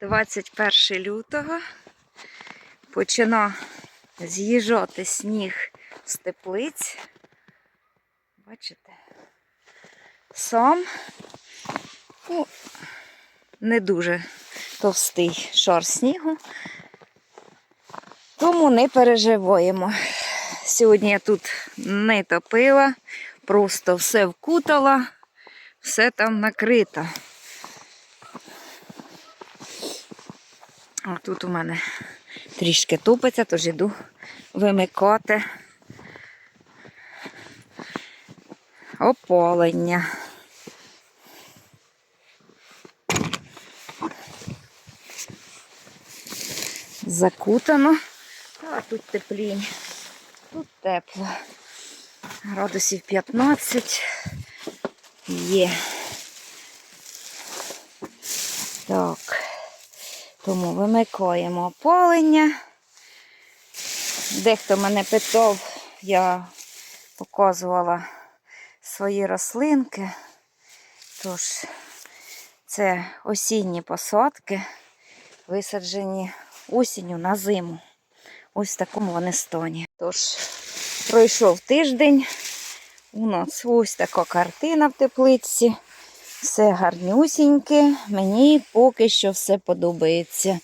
21 лютого почина з'їжджати сніг з теплиць. Бачите? Сам ну, не дуже товстий шар снігу, тому не переживаємо. Сьогодні я тут не топила, просто все вкутала, все там накрито. А тут у мене трішки тупиться, тож іду вимикати опалення. Закутано, а тут теплінь, тут тепло. Градусів 15 є. Так. Тому вимикаємо опалення. Дехто мене питав, я показувала свої рослинки. Тож, це осінні посадки, висаджені осінню на зиму. Ось в такому вони стані. Тож, пройшов тиждень. У нас ось така картина в теплиці. Все гарнюсіньке, мені поки що все подобається.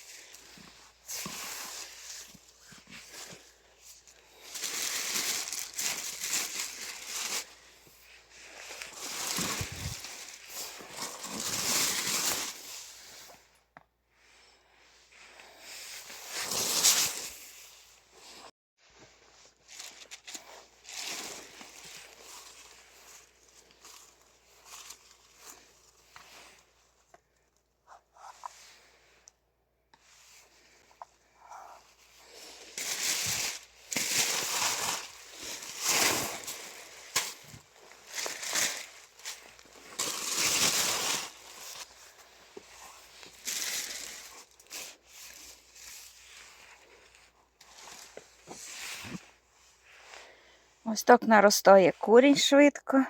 Ось так наростає корінь швидко,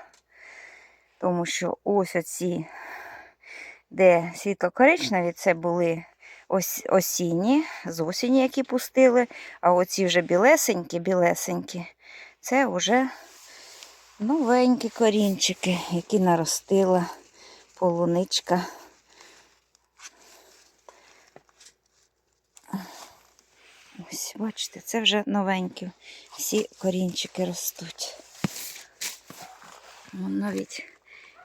тому що ось оці, де світло-коричневі, це були осінні, з осені, які пустили, а оці вже білесенькі, білесенькі, це вже новенькі корінчики, які наростила полуничка. Ось, бачите, це вже новенькі. Всі корінчики ростуть. Вон навіть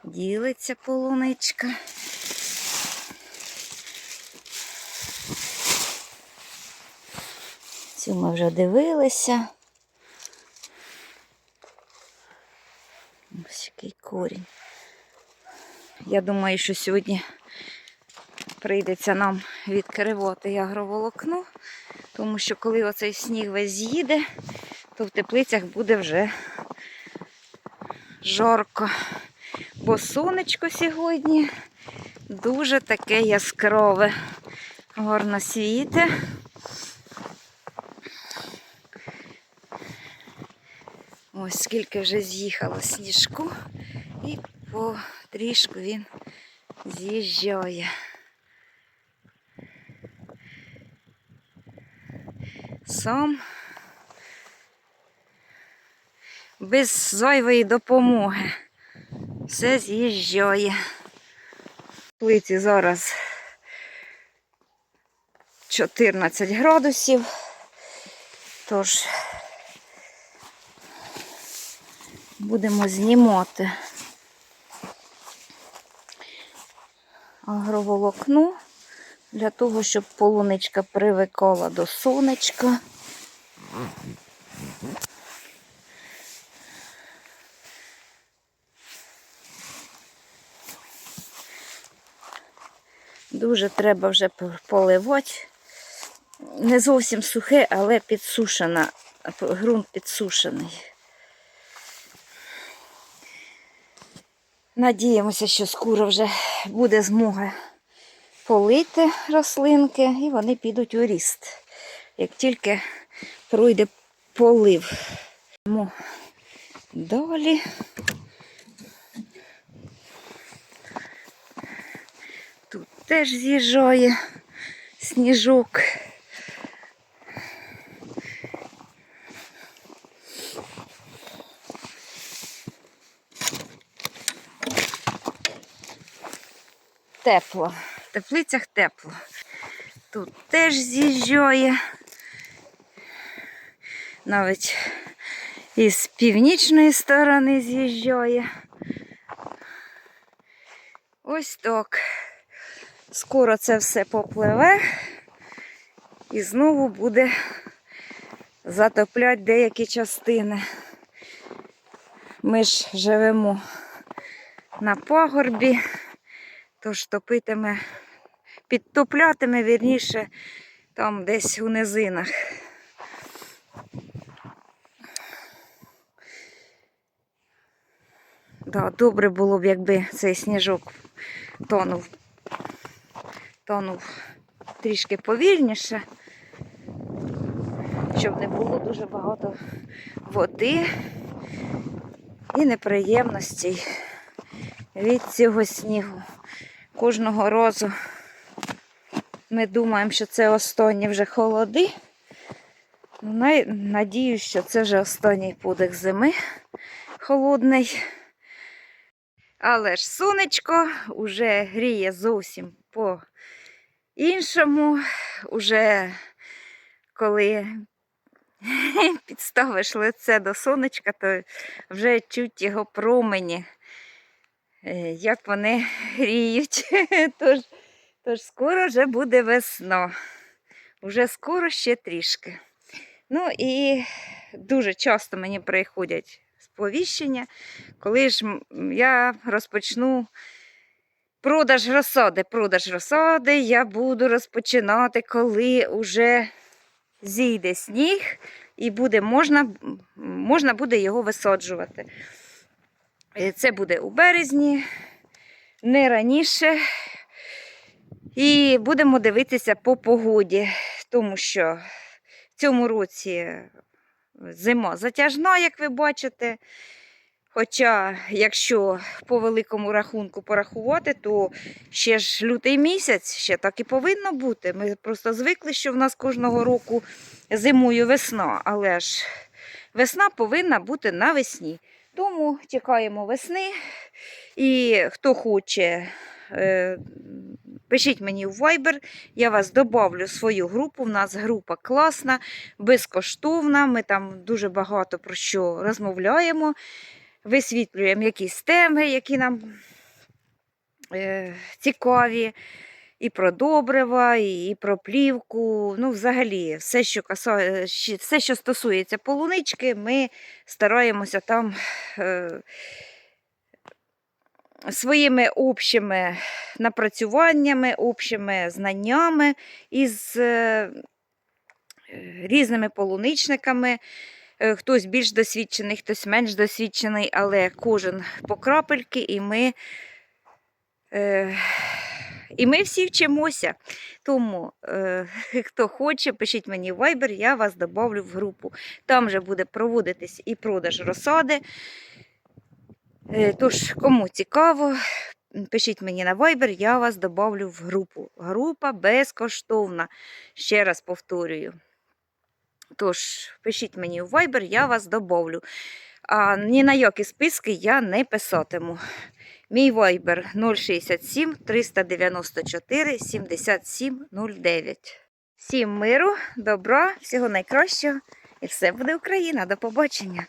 ділиться полуничка. Цю ми вже дивилися. Ось який корінь. Я думаю, що сьогодні прийдеться нам відкривати агроволокно, тому що коли оцей сніг весь з'їде, то в теплицях буде вже жарко. Бо сонечко сьогодні дуже таке яскраве, гарно світе. Ось скільки вже з'їхало сніжку, і потрішку він з'їжджає. Сам без зайвої допомоги. Все з'їжджає. Плиці зараз 14 градусів. Тож будемо знімати агроволокно для того, щоб полуничка привикала до сонечка. Дуже треба вже поливати. Не зовсім сухе, але підсушена. Грунт підсушений. Надіємося, що скоро вже буде змога полити рослинки і вони підуть у ріст. Як тільки пройде полив. Тому Далі. Тут теж з'їжджає сніжок. Тепло. В теплицях тепло. Тут теж з'їжджає. Навіть із північної сторони з'їжджає. Ось так. Скоро це все попливе і знову буде затопляти деякі частини. Ми ж живемо на пагорбі, тож топитиме, підтоплятиме вірніше там десь у низинах. Да, добре було б, якби цей сніжок тонув, тонув трішки повільніше, щоб не було дуже багато води і неприємностей від цього снігу. Кожного разу ми думаємо, що це останні вже холоди. Ну, Надіюсь, що це вже останній подих зими холодний. Але ж сонечко вже гріє зовсім по-іншому. Уже коли підставиш лице до сонечка, то вже чуть його промені, як вони гріють. Тож, тож скоро вже буде весна. Уже скоро ще трішки. Ну і дуже часто мені приходять сповіщення, коли ж я розпочну продаж розсади. Продаж розсади я буду розпочинати, коли вже зійде сніг і буде можна, можна буде його висаджувати. Е, Це буде у березні, не раніше. І будемо дивитися по погоді, тому що в цьому році зима затяжна, як ви бачите. Хоча, якщо по великому рахунку порахувати, то ще ж лютий місяць, ще так і повинно бути. Ми просто звикли, що в нас кожного року зимою весна, але ж весна повинна бути навесні. Тому чекаємо весни. І хто хоче, е, пишіть мені в Viber, я вас добавлю в свою групу. У нас група класна, безкоштовна. Ми там дуже багато про що розмовляємо, висвітлюємо якісь теми, які нам е, цікаві. І про добрива, і, про плівку. Ну, взагалі, все, що каса... все, що стосується полунички, ми стараємося там е, своїми общими напрацюваннями, общими знаннями із е, різними полуничниками. Е, Хтось більш досвідчений, хтось менш досвідчений, але кожен по крапельки, і ми, е, і ми всі вчимося. Тому, е, хто хоче, пишіть мені в Viber, я вас добавлю в групу. Там же буде проводитись і продаж розсади. Е, Тож, кому цікаво, пишіть мені на Viber, я вас добавлю в групу. Група безкоштовна. Ще раз повторюю. Тож, пишіть мені в Viber, я вас добавлю. А ні на які списки я не писатиму. Мій вайбер 067 394 77 09. Всім миру, добра, всього найкращого. І все буде Україна. До побачення.